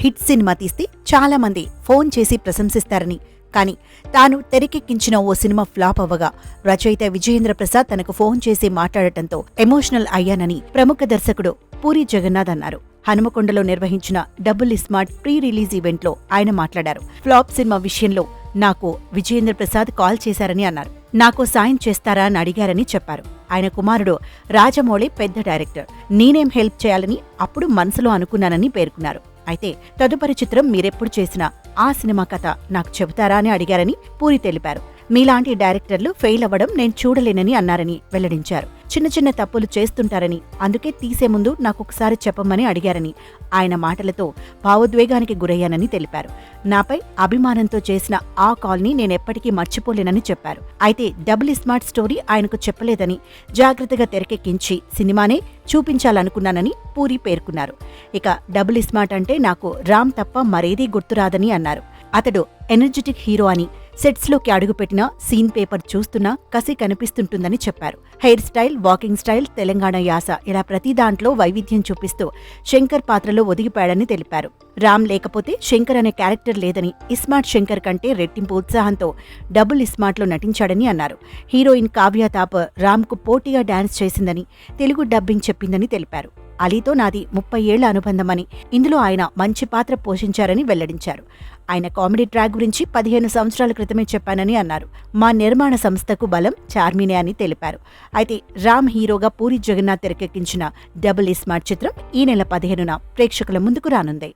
Hit cinema తీస్తే చాలా మంది ఫోన్ చేసి ప్రశంసిస్తారని. కానీ తాను తెరకెక్కించిన ఓ సినిమా ఫ్లాప్ అవ్వగా రచయిత విజయేంద్ర ప్రసాద్ తనకు ఫోన్ చేసి మాట్లాడటంతో ఎమోషనల్ అయ్యానని ప్రముఖ దర్శకుడు పూరి జగన్నాథ్ అన్నారు. హనుమకొండలో నిర్వహించిన డబుల్ స్మార్ట్ ప్రీ రిలీజ్ ఈవెంట్లో ఆయన మాట్లాడారు. ఫ్లాప్ సినిమా విషయంలో నాకు విజయేంద్ర ప్రసాద్ కాల్ చేశారని అన్నారు. నాకు సాయం చేస్తారా అని అడిగారని చెప్పారు. ఆయన కుమారుడు రాజమౌళి పెద్ద డైరెక్టర్. నేనేం హెల్ప్ చేయాలని అప్పుడు మనసులో అనుకున్నానని పేర్కొన్నారు. అయితే తదుపరి చిత్రం మీరెప్పుడు చేసినా ఆ సినిమా కథ నాకు చెబుతారా అని అడిగారని పూరి తెలిపారు. మీలాంటి డైరెక్టర్లు ఫెయిల్ అవ్వడం నేను చూడలేనని అన్నారని వెల్లడించారు. చిన్న చిన్న తప్పులు చేస్తుంటారని అందుకే తీసే ముందు నాకు ఒకసారి చెప్పమని అడిగారని ఆయన మాటలతో భావోద్వేగానికి గురయ్యానని తెలిపారు. నాపై అభిమానంతో చేసిన ఆ కాల్ని నేనెప్పటికీ మర్చిపోలేనని చెప్పారు. అయితే డబుల్ స్మార్ట్ స్టోరీ ఆయనకు చెప్పలేదని జాగ్రత్తగా తెరకెక్కించి సినిమానే చూపించాలనుకున్నానని పూరి పేర్కొన్నారు. ఇక డబుల్ స్మార్ట్ అంటే నాకు రామ్ తప్ప మరేదీ గుర్తురాదని అన్నారు. అతడు ఎనర్జెటిక్ హీరో అని సెట్స్లోకి అడుగుపెట్టిన సీన్ పేపర్ చూస్తున్నా కసి కనిపిస్తుంటుందని చెప్పారు. Hair style walking style Telangana యాస ఇలా ప్రతి దాంట్లో వైవిధ్యం చూపిస్తూ శంకర్ పాత్రలో ఒదిగిపాడని తెలిపారు. రామ్ లేకపోతే శంకర్ అనే క్యారెక్టర్ లేదని ఇస్మార్ట్ శంకర్ కంటే రెట్టింపు ఉత్సాహంతో డబుల్ ఇస్మార్ట్లో నటించాడని అన్నారు. హీరోయిన్ కావ్య తాపర్ రామ్కు పోటీగా డాన్స్ చేసిందని తెలుగు డబ్బింగ్ చెప్పిందని తెలిపారు. అలీతో నాది ముప్పై ఏళ్ళ అనుబంధమని. ఇందులో ఆయన మంచి పాత్ర పోషించారని వెల్లడించారు. ఆయన కామెడీ ట్రాక్ గురించి పదిహేను సంవత్సరాల క్రితమే చెప్పానని అన్నారు. మా నిర్మాణ సంస్థకు బలం చార్మినే అని తెలిపారు. అయితే రామ్ హీరోగా పూరి జగన్నాథ్ తెరకెక్కించిన డబుల్ ఈ స్మార్ట్ చిత్రం ఈ నెల పదిహేనున ప్రేక్షకుల ముందుకు రానుంది.